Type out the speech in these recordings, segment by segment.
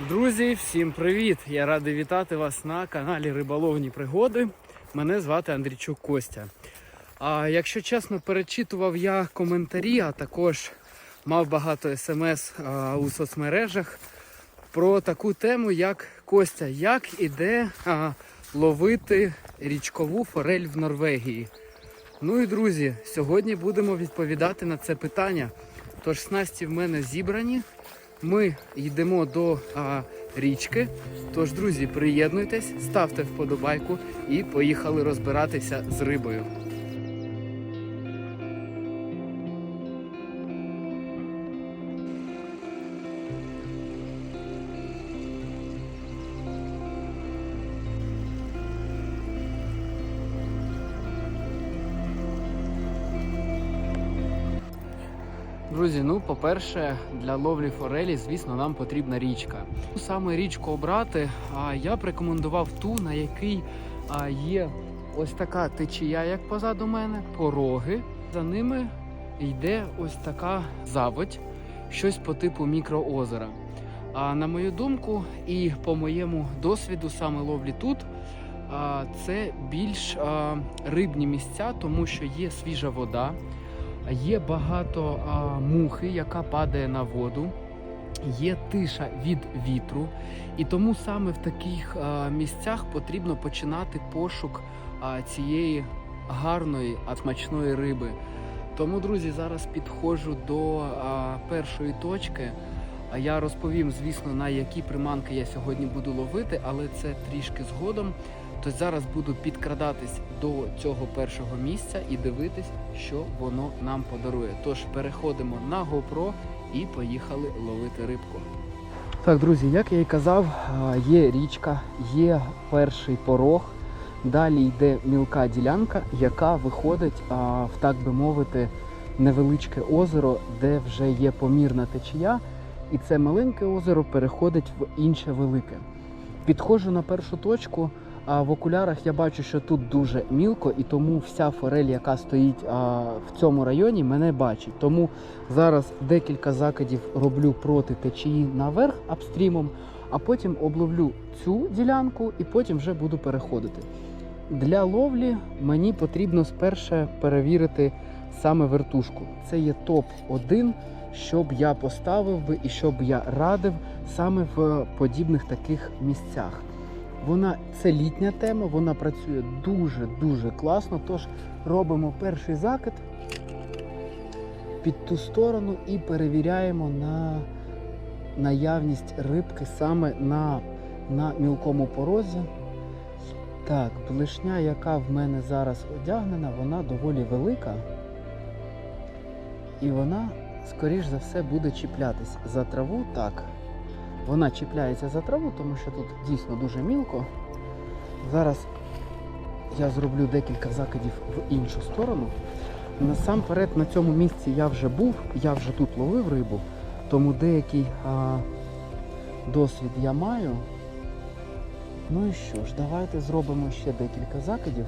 Друзі, всім привіт! Я радий вітати вас на каналі Риболовні Пригоди. Мене звати Андрійчук Костя. А якщо чесно, перечитував я коментарі, а також мав багато смс а, у соцмережах про таку тему, як Костя, як і де а, ловити річкову форель в Норвегії. Ну і друзі, сьогодні будемо відповідати на це питання. Тож снасті в мене зібрані. Ми йдемо до а, річки. Тож, друзі, приєднуйтесь, ставте вподобайку і поїхали розбиратися з рибою. Друзі, ну по-перше, для ловлі форелі, звісно, нам потрібна річка. Саме річку обрати, а я б рекомендував ту, на якій є ось така течія, як позаду мене, пороги. За ними йде ось така заводь, щось по типу мікроозера. А на мою думку, і по моєму досвіду саме ловлі тут. Це більш рибні місця, тому що є свіжа вода, Є багато а, мухи, яка падає на воду, є тиша від вітру, і тому саме в таких а, місцях потрібно починати пошук а, цієї гарної, смачної риби. Тому, друзі, зараз підходжу до а, першої точки. Я розповім, звісно, на які приманки я сьогодні буду ловити, але це трішки згодом. Тож зараз буду підкрадатись до цього першого місця і дивитись, що воно нам подарує. Тож переходимо на GoPro і поїхали ловити рибку. Так, друзі, як я і казав, є річка, є перший порог. Далі йде мілка ділянка, яка виходить в так би мовити невеличке озеро, де вже є помірна течія, і це маленьке озеро переходить в інше велике. Підходжу на першу точку. А в окулярах я бачу, що тут дуже мілко, і тому вся форель, яка стоїть а, в цьому районі, мене бачить. Тому зараз декілька закидів роблю проти течії наверх апстрімом, а потім обловлю цю ділянку і потім вже буду переходити. Для ловлі мені потрібно спершу перевірити саме вертушку. Це є топ-1, щоб я поставив би і щоб я радив саме в подібних таких місцях. Вона це літня тема, вона працює дуже-дуже класно. Тож робимо перший закид під ту сторону і перевіряємо на наявність рибки саме на, на мілкому порозі. Так, блишня, яка в мене зараз одягнена, вона доволі велика. І вона, скоріш за все, буде чіплятись за траву так. Вона чіпляється за траву, тому що тут дійсно дуже мілко. Зараз я зроблю декілька закидів в іншу сторону. Насамперед на цьому місці я вже був, я вже тут ловив рибу, тому деякий а, досвід я маю. Ну і що ж, давайте зробимо ще декілька закидів.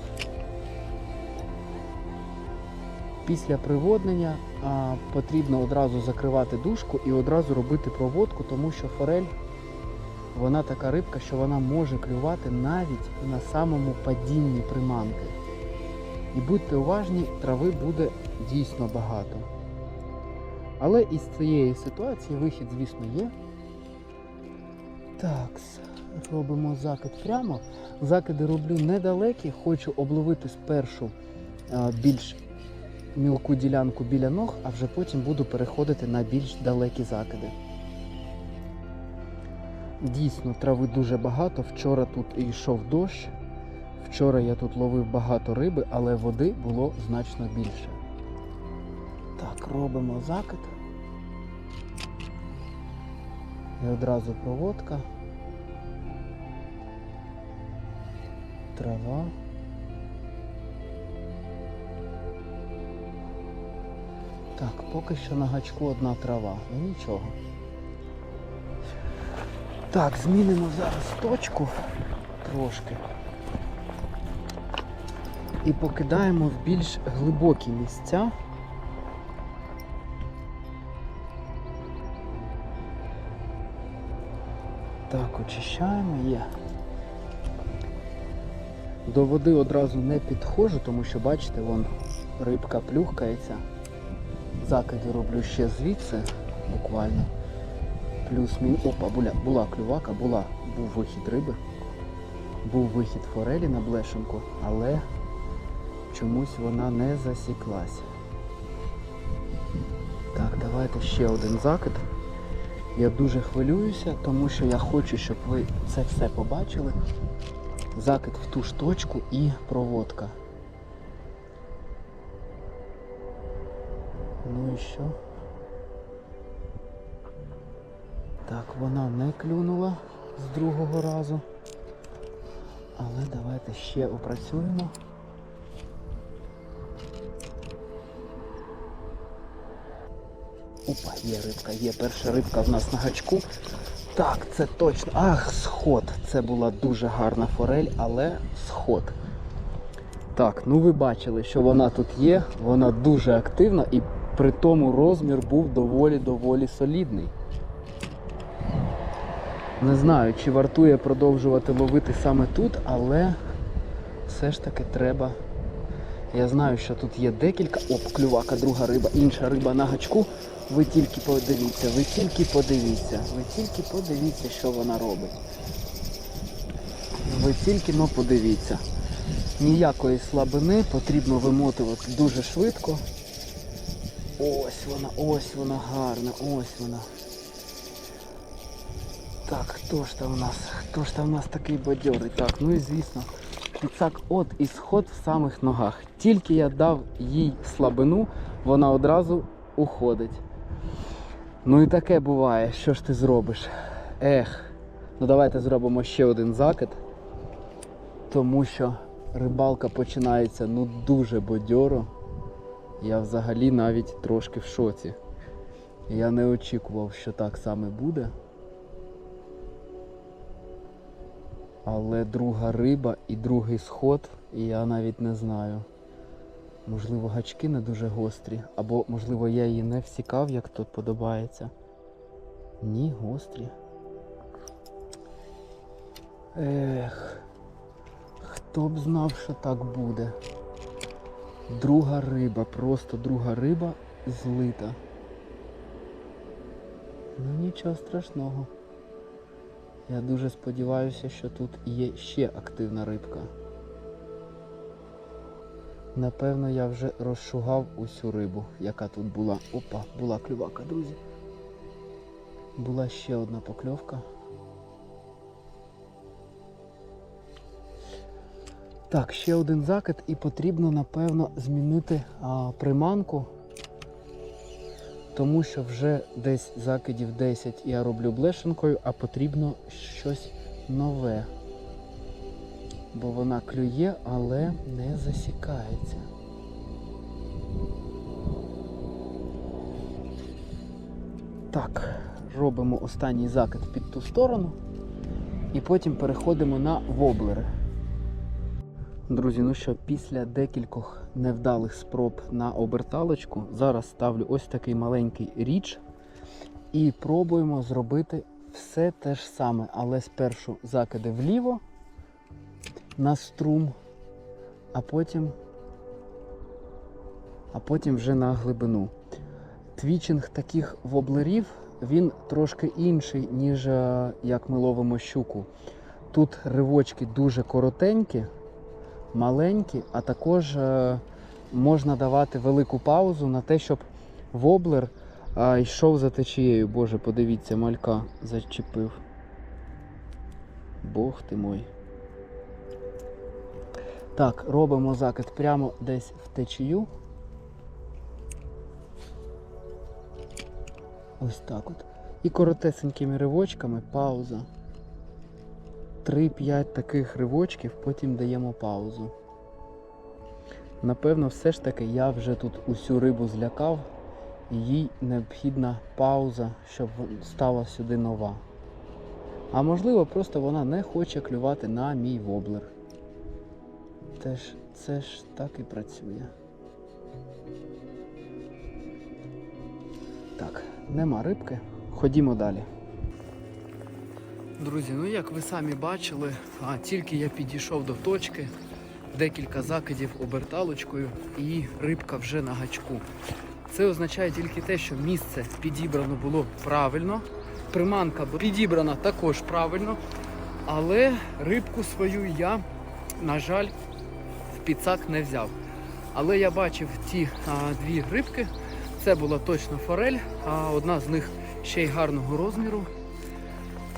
Після приводнення а, потрібно одразу закривати дужку і одразу робити проводку, тому що форель вона така рибка, що вона може клювати навіть на самому падінні приманки. І будьте уважні, трави буде дійсно багато. Але із цієї ситуації вихід, звісно, є. Так, робимо закид прямо. Закиди роблю недалекі, хочу обловити спершу більш мілку ділянку біля ног, а вже потім буду переходити на більш далекі закиди. Дійсно, трави дуже багато. Вчора тут йшов дощ. Вчора я тут ловив багато риби, але води було значно більше. Так, робимо закид. І одразу проводка. Трава. Так, поки що на гачку одна трава, ну нічого. Так, змінимо зараз точку трошки. І покидаємо в більш глибокі місця. Так, очищаємо, є. До води одразу не підходжу, тому що, бачите, вон рибка плюхкається. Закиди роблю ще звідси, буквально. Плюс мін. Опа, була, була клювака, була, був вихід риби. Був вихід форелі на блешенку, але чомусь вона не засіклася. Так, давайте ще один закид. Я дуже хвилююся, тому що я хочу, щоб ви це все побачили. Закид в ту ж точку і проводка. Що? Так, вона не клюнула з другого разу. Але давайте ще опрацюємо. Опа, є рибка, є перша рибка в нас на гачку. Так, це точно. Ах, сход. Це була дуже гарна форель, але сход. Так, ну ви бачили, що вона тут є, вона дуже активна і при тому розмір був доволі-доволі солідний. Не знаю, чи вартує продовжувати ловити саме тут, але все ж таки треба. Я знаю, що тут є декілька. Оп, клювака, друга риба, інша риба на гачку. Ви тільки подивіться, ви тільки подивіться, ви тільки подивіться, що вона робить. Ви тільки но подивіться. Ніякої слабини, потрібно вимотувати дуже швидко. Ось вона, ось вона гарна, ось вона. Так, хто ж там у нас? Хто ж там у нас такий бадьорий? Так, ну і звісно, підсак от і сход в самих ногах. Тільки я дав їй слабину, вона одразу уходить. Ну і таке буває, що ж ти зробиш? Ех, ну давайте зробимо ще один закид, тому що рибалка починається ну дуже бадьоро. Я взагалі навіть трошки в шоці. Я не очікував, що так саме буде. Але друга риба і другий сход, і я навіть не знаю. Можливо, гачки не дуже гострі, або, можливо, я її не всікав, як тут подобається. Ні, гострі. Ех, хто б знав, що так буде. Друга риба, просто друга риба злита. Ну нічого страшного. Я дуже сподіваюся, що тут є ще активна рибка. Напевно, я вже розшугав усю рибу, яка тут була. Опа, була клювака, друзі. Була ще одна покльовка. Так, ще один закид і потрібно, напевно, змінити а, приманку. Тому що вже десь закидів 10 я роблю блешенкою, а потрібно щось нове. Бо вона клює, але не засікається. Так, робимо останній закид під ту сторону і потім переходимо на воблери. Друзі, ну що, після декількох невдалих спроб на оберталочку, зараз ставлю ось такий маленький річ і пробуємо зробити все те ж саме, але спершу закиди вліво на струм, а потім, а потім вже на глибину. Твічинг таких воблерів, він трошки інший, ніж е, як ми ловимо щуку. Тут ривочки дуже коротенькі маленькі, а також е, можна давати велику паузу на те, щоб воблер е, йшов за течією. Боже, подивіться, малька зачепив. Бог ти мой. Так, робимо закид прямо десь в течію. Ось так от. І коротесенькими ривочками пауза. 3-5 таких ривочків, потім даємо паузу. Напевно, все ж таки я вже тут усю рибу злякав, і їй необхідна пауза, щоб стала сюди нова. А можливо, просто вона не хоче клювати на мій воблер. Теж це ж так і працює. Так, нема рибки. Ходімо далі. Друзі, ну як ви самі бачили, а тільки я підійшов до точки, декілька закидів оберталочкою і рибка вже на гачку. Це означає тільки те, що місце підібрано було правильно, приманка підібрана також правильно, але рибку свою я, на жаль, в підсак не взяв. Але я бачив ті а, дві рибки. Це була точно форель, а одна з них ще й гарного розміру.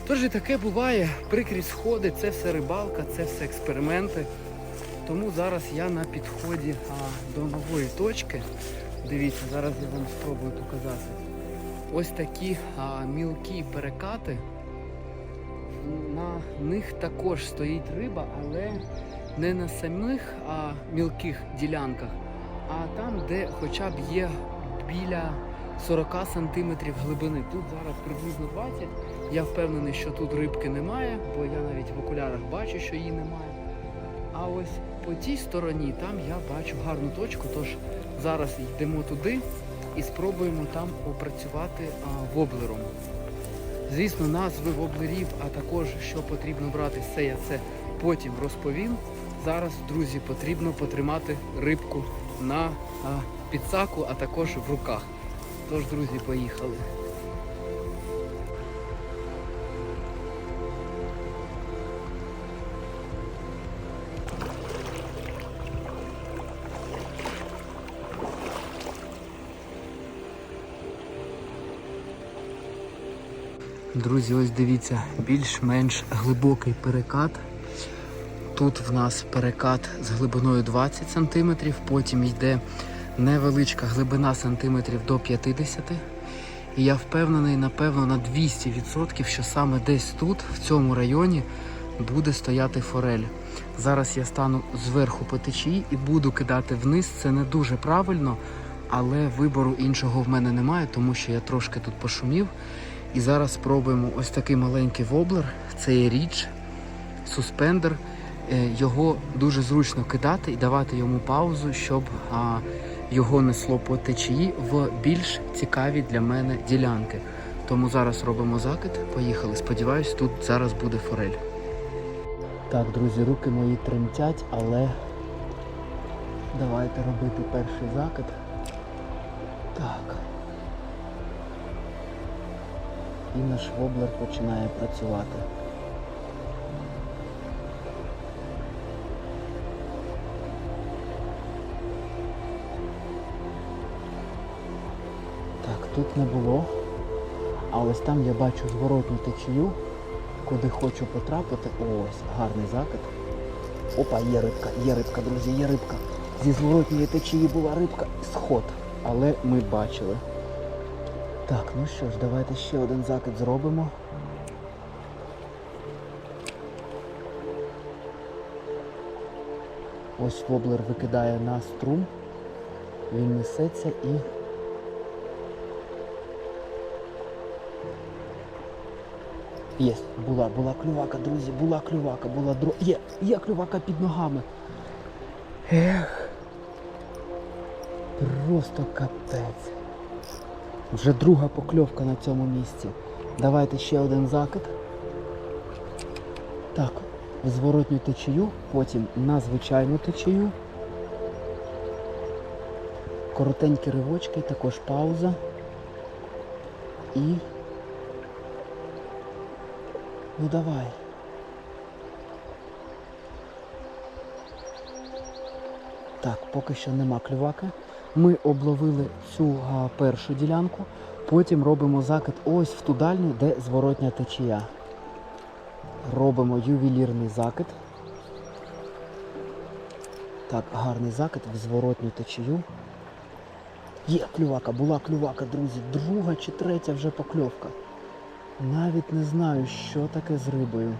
Тож і таке буває, прикрі сходи, це все рибалка, це все експерименти. Тому зараз я на підході а, до нової точки. Дивіться, зараз я вам спробую показати. Ось такі а, мілкі перекати. На них також стоїть риба, але не на самих а, мілких ділянках, а там, де хоча б є біля 40 сантиметрів глибини. Тут зараз приблизно 20. Я впевнений, що тут рибки немає, бо я навіть в окулярах бачу, що її немає. А ось по тій стороні там я бачу гарну точку, тож зараз йдемо туди і спробуємо там опрацювати а, воблером. Звісно, назви воблерів, а також що потрібно брати все я це потім розповім. Зараз, друзі, потрібно потримати рибку на а, підсаку, а також в руках. Тож, друзі, поїхали. Друзі, ось дивіться, більш-менш глибокий перекат. Тут в нас перекат з глибиною 20 см, потім йде невеличка глибина сантиметрів до 50 І я впевнений, напевно, на 200%, що саме десь тут, в цьому районі, буде стояти форель. Зараз я стану зверху по течії і буду кидати вниз. Це не дуже правильно, але вибору іншого в мене немає, тому що я трошки тут пошумів. І зараз спробуємо ось такий маленький воблер. Це є річ, суспендер. Е, Його дуже зручно кидати і давати йому паузу, щоб а, його несло по течії в більш цікаві для мене ділянки. Тому зараз робимо закид. Поїхали. Сподіваюсь, тут зараз буде форель. Так, друзі, руки мої тремтять, але давайте робити перший закид. Так. І наш воблер починає працювати. Так, тут не було. А ось там я бачу зворотню течію, куди хочу потрапити. Ось, гарний закид. Опа, є рибка, є рибка, друзі, є рибка. Зі зворотньої течії була рибка сход. Але ми бачили. Так, ну що ж, давайте ще один закид зробимо. Ось воблер викидає на струм. Він несеться і... Є, була, була клювака, друзі, була клювака, була дро... Є, є клювака під ногами. Ех. Просто капець. Вже друга покльовка на цьому місці. Давайте ще один закид. Так, в зворотню течію, потім на звичайну течію. Коротенькі ривочки, також пауза. І... Ну давай. Так, поки що нема клюваки. Ми обловили цю першу ділянку, потім робимо закид ось в ту дальню, де зворотня течія. Робимо ювелірний закид. Так, гарний закид в зворотню течію. Є клювака, була клювака, друзі. Друга чи третя вже покльовка. Навіть не знаю, що таке з рибою.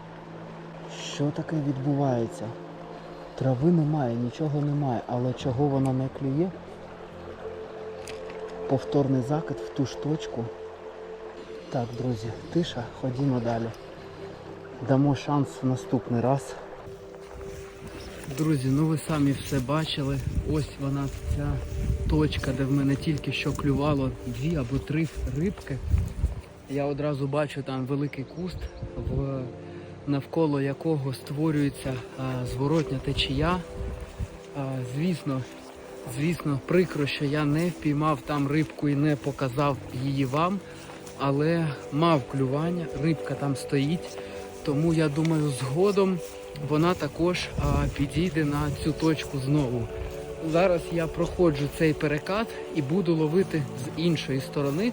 Що таке відбувається. Трави немає, нічого немає, але чого вона не клює? Повторний закид в ту ж точку. Так, друзі, тиша, ходімо далі. Дамо шанс в наступний раз. Друзі, ну ви самі все бачили. Ось вона ця точка, де в мене тільки що клювало дві або три рибки. Я одразу бачу там великий куст, навколо якого створюється зворотня течія. Звісно, звісно, прикро, що я не впіймав там рибку і не показав її вам, але мав клювання, рибка там стоїть. Тому я думаю, згодом вона також а, підійде на цю точку знову. Зараз я проходжу цей перекат і буду ловити з іншої сторони.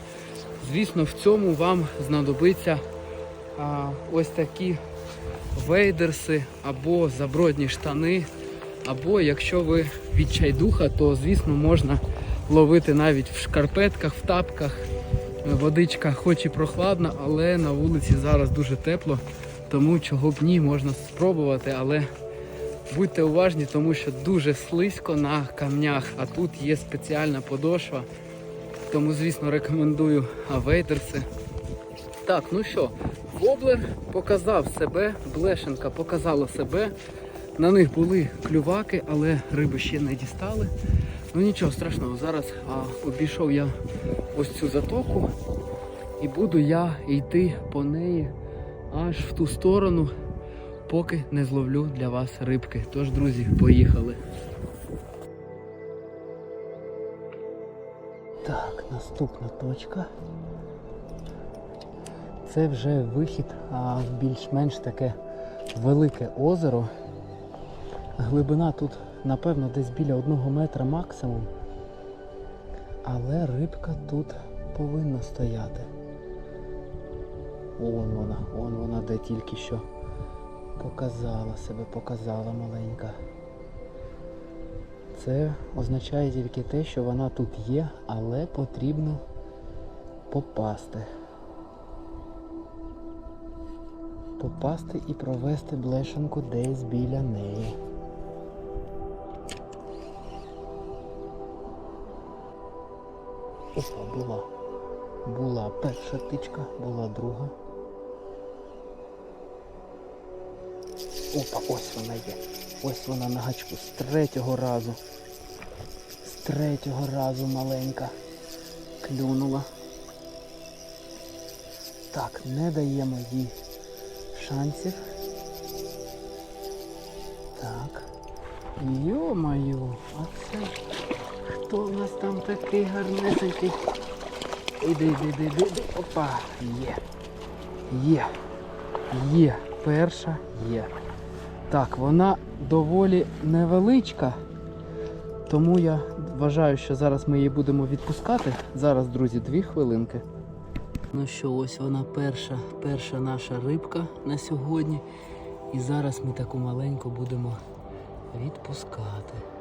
Звісно, в цьому вам знадобиться а, ось такі вейдерси або забродні штани. Або якщо ви відчайдуха, то звісно можна ловити навіть в шкарпетках, в тапках. Водичка хоч і прохладна, але на вулиці зараз дуже тепло, тому чого б ні, можна спробувати, але будьте уважні, тому що дуже слизько на камнях, а тут є спеціальна подошва. Тому, звісно, рекомендую вейдерси. Так, ну що, воблер показав себе, блешенка показала себе. На них були клюваки, але риби ще не дістали. Ну нічого страшного, зараз а, обійшов я ось цю затоку і буду я йти по неї аж в ту сторону, поки не зловлю для вас рибки. Тож, друзі, поїхали. Так, наступна точка. Це вже вихід а, більш-менш таке велике озеро. Глибина тут, напевно, десь біля одного метра максимум. Але рибка тут повинна стояти. Вон вона, вон вона де тільки що показала себе, показала маленька. Це означає тільки те, що вона тут є, але потрібно попасти. Попасти і провести блешенку десь біля неї. Опа, була. Була перша тичка, була друга. Опа, ось вона є. Ось вона на гачку з третього разу. З третього разу маленька. Клюнула. Так, не даємо їй шансів. Так. Йо-моє, а це хто у нас там такий гарнесенький? Іди, іди, іди, іди, іди. Опа, є. Є. Є. Перша є. Так, вона доволі невеличка, тому я вважаю, що зараз ми її будемо відпускати. Зараз, друзі, дві хвилинки. Ну що, ось вона перша, перша наша рибка на сьогодні. І зараз ми таку маленьку будемо відпускати.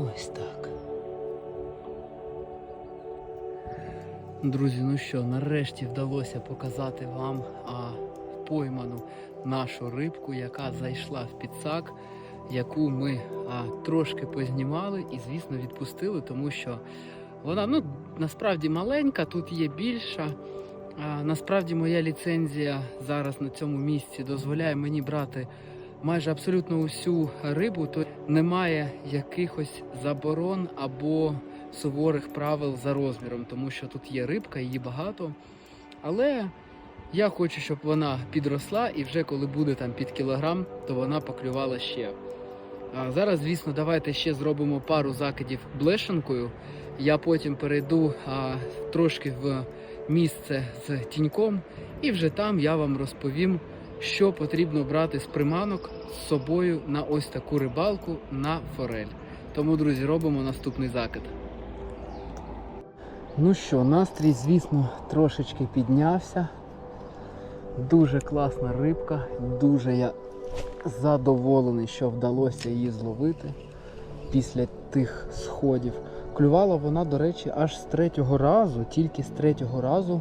Ось так. Друзі, ну що, нарешті вдалося показати вам а, пойману нашу рибку, яка зайшла в підсак, яку ми а, трошки познімали і, звісно, відпустили, тому що вона ну, насправді маленька, тут є більша. А, насправді моя ліцензія зараз на цьому місці дозволяє мені брати майже абсолютно усю рибу, то немає якихось заборон або суворих правил за розміром, тому що тут є рибка, її багато. Але я хочу, щоб вона підросла і вже коли буде там під кілограм, то вона поклювала ще. А зараз, звісно, давайте ще зробимо пару закидів блешенкою. Я потім перейду а, трошки в місце з тіньком, і вже там я вам розповім, що потрібно брати з приманок з собою на ось таку рибалку на форель. Тому, друзі, робимо наступний закид. Ну що, настрій, звісно, трошечки піднявся. Дуже класна рибка, дуже я задоволений, що вдалося її зловити після тих сходів. Клювала вона, до речі, аж з третього разу, тільки з третього разу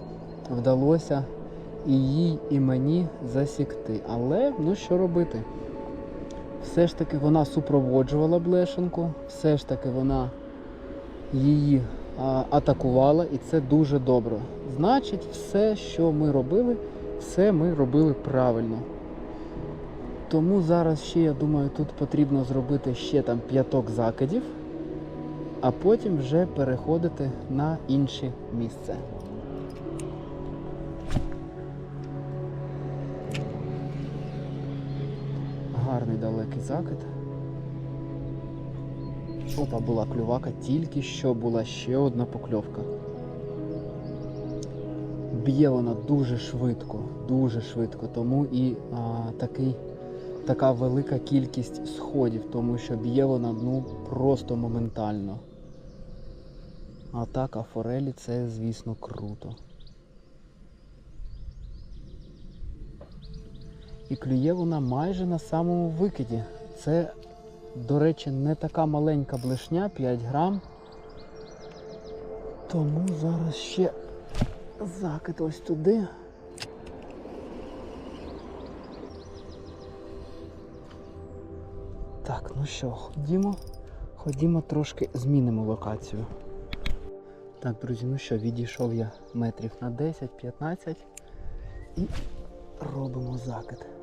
вдалося і їй, і мені засікти. Але ну що робити? Все ж таки вона супроводжувала блешенку, все ж таки вона її а, атакувала, і це дуже добре. Значить, все, що ми робили, все ми робили правильно. Тому зараз ще, я думаю, тут потрібно зробити ще там п'яток закидів. а потім вже переходити на інше місце. Закид. Опа, була клювака, тільки що була ще одна покльовка. Б'є вона дуже швидко, дуже швидко, тому і а, такий, така велика кількість сходів, тому що б'є вона ну, просто моментально. Атака форелі це, звісно, круто. І клює вона майже на самому викиді. Це, до речі, не така маленька блешня, 5 грам. Тому зараз ще закид ось туди. Так, ну що, ходімо, ходімо трошки змінимо локацію. Так, друзі, ну що, відійшов я метрів на 10-15 і робимо закид.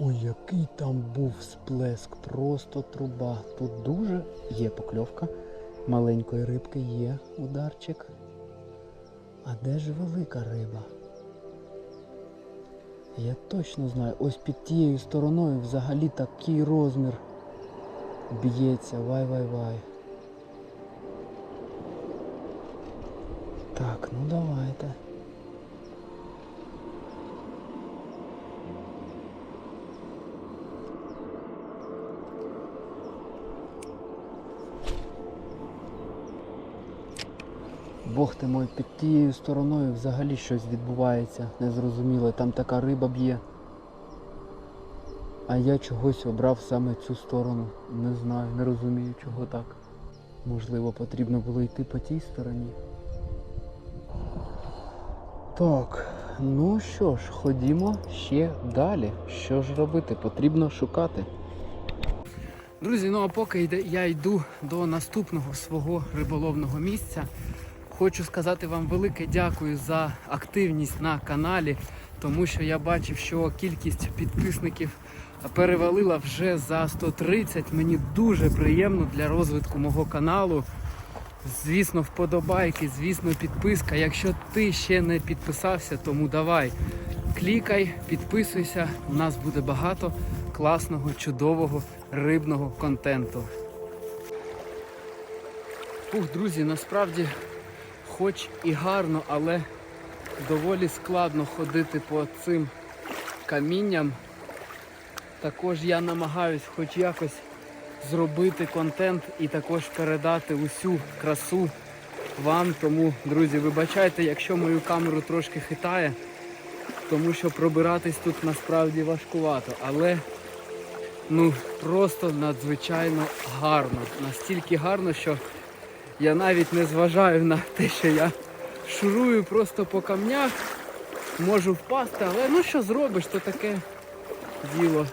Ой, який там був сплеск, просто труба. Тут дуже є покльовка. Маленької рибки є ударчик. А де ж велика риба? Я точно знаю, ось під тією стороною взагалі такий розмір б'ється. Вай-вай-вай. Так, ну давайте. Бог ти мой, під тією стороною взагалі щось відбувається незрозуміле. Там така риба б'є. А я чогось обрав саме цю сторону. Не знаю, не розумію чого так. Можливо, потрібно було йти по тій стороні. Так, ну що ж, ходімо ще далі. Що ж робити? Потрібно шукати. Друзі, ну а поки я йду до наступного свого риболовного місця, хочу сказати вам велике дякую за активність на каналі, тому що я бачив, що кількість підписників перевалила вже за 130. Мені дуже приємно для розвитку мого каналу. Звісно, вподобайки, звісно, підписка. Якщо ти ще не підписався, тому давай клікай, підписуйся. У нас буде багато класного, чудового рибного контенту. Ух, друзі, насправді, хоч і гарно, але доволі складно ходити по цим камінням. Також я намагаюсь хоч якось зробити контент і також передати усю красу вам. Тому, друзі, вибачайте, якщо мою камеру трошки хитає, тому що пробиратись тут насправді важкувато. Але ну просто надзвичайно гарно. Настільки гарно, що я навіть не зважаю на те, що я шурую просто по камнях, можу впасти, але ну що зробиш, то таке діло.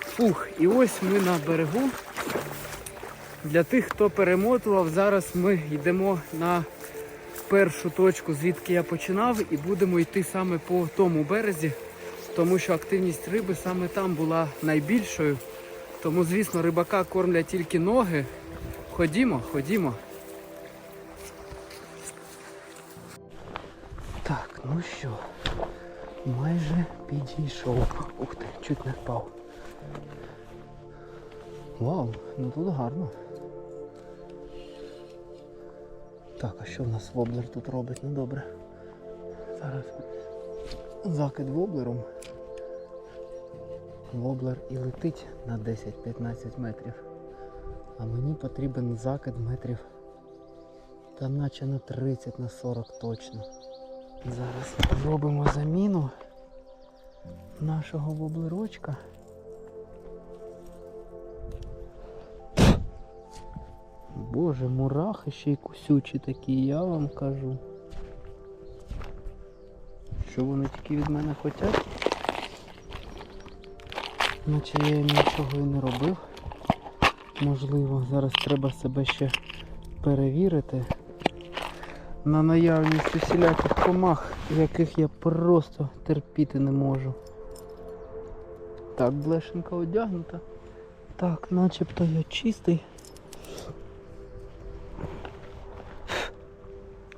Фух, і ось ми на берегу. Для тих, хто перемотував, зараз ми йдемо на першу точку, звідки я починав, і будемо йти саме по тому березі, тому що активність риби саме там була найбільшою. Тому, звісно, рибака кормлять тільки ноги. Ходімо, ходімо. Ну що, майже підійшов. Ух ти, чуть не впав. Вау, ну тут гарно. Так, а що в нас воблер тут робить? Ну добре. Зараз закид воблером. Воблер і летить на 10-15 метрів. А мені потрібен закид метрів там наче на 30 на 40 точно. Зараз робимо заміну нашого воблерочка. Боже, мурахи ще й кусючі такі, я вам кажу. Що вони тільки від мене хочуть? Наче я їм нічого і не робив. Можливо, зараз треба себе ще перевірити на наявність усіляких комах, яких я просто терпіти не можу. Так, блешенка одягнута. Так, начебто я чистий.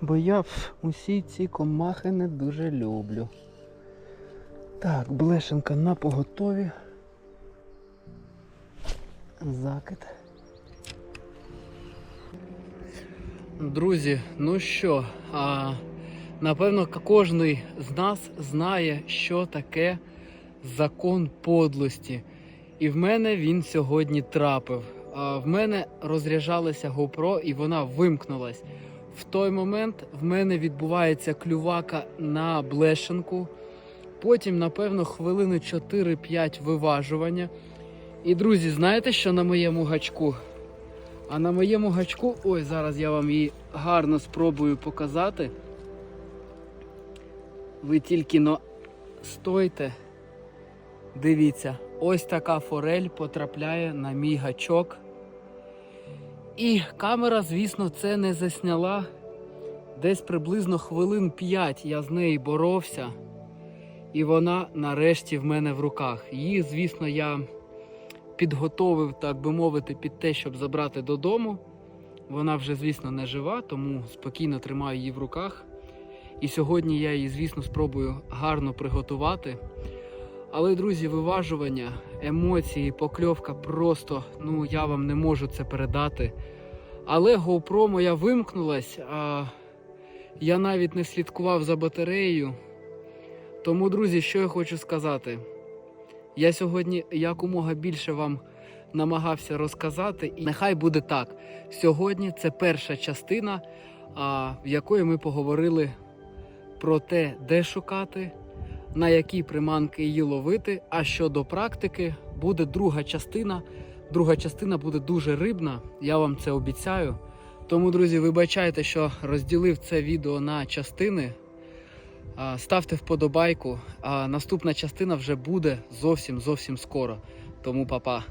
Бо я усі ці комахи не дуже люблю. Так, блешенка на поготові. Закид. Друзі, ну що, а, напевно, кожен з нас знає, що таке закон подлості. І в мене він сьогодні трапив. А, в мене розряджалася GoPro і вона вимкнулась. В той момент в мене відбувається клювака на блешенку. Потім, напевно, хвилини 4-5 виважування. І, друзі, знаєте, що на моєму гачку? А на моєму гачку, ой, зараз я вам її гарно спробую показати. Ви тільки но стойте. Дивіться, ось така форель потрапляє на мій гачок. І камера, звісно, це не засняла. Десь приблизно хвилин 5 я з нею боровся. І вона нарешті в мене в руках. Її, звісно, я підготовив, так би мовити, під те, щоб забрати додому. Вона вже, звісно, не жива, тому спокійно тримаю її в руках. І сьогодні я її, звісно, спробую гарно приготувати. Але, друзі, виважування, емоції, покльовка просто, ну я вам не можу це передати. Але GoPro моя вимкнулась, а я навіть не слідкував за батареєю. Тому, друзі, що я хочу сказати. Я сьогодні якомога більше вам намагався розказати, і нехай буде так. Сьогодні це перша частина, в якої ми поговорили про те, де шукати, на які приманки її ловити. А щодо практики, буде друга частина. Друга частина буде дуже рибна, я вам це обіцяю. Тому, друзі, вибачайте, що розділив це відео на частини. Ставте вподобайку, а наступна частина вже буде зовсім зовсім скоро. Тому па-па!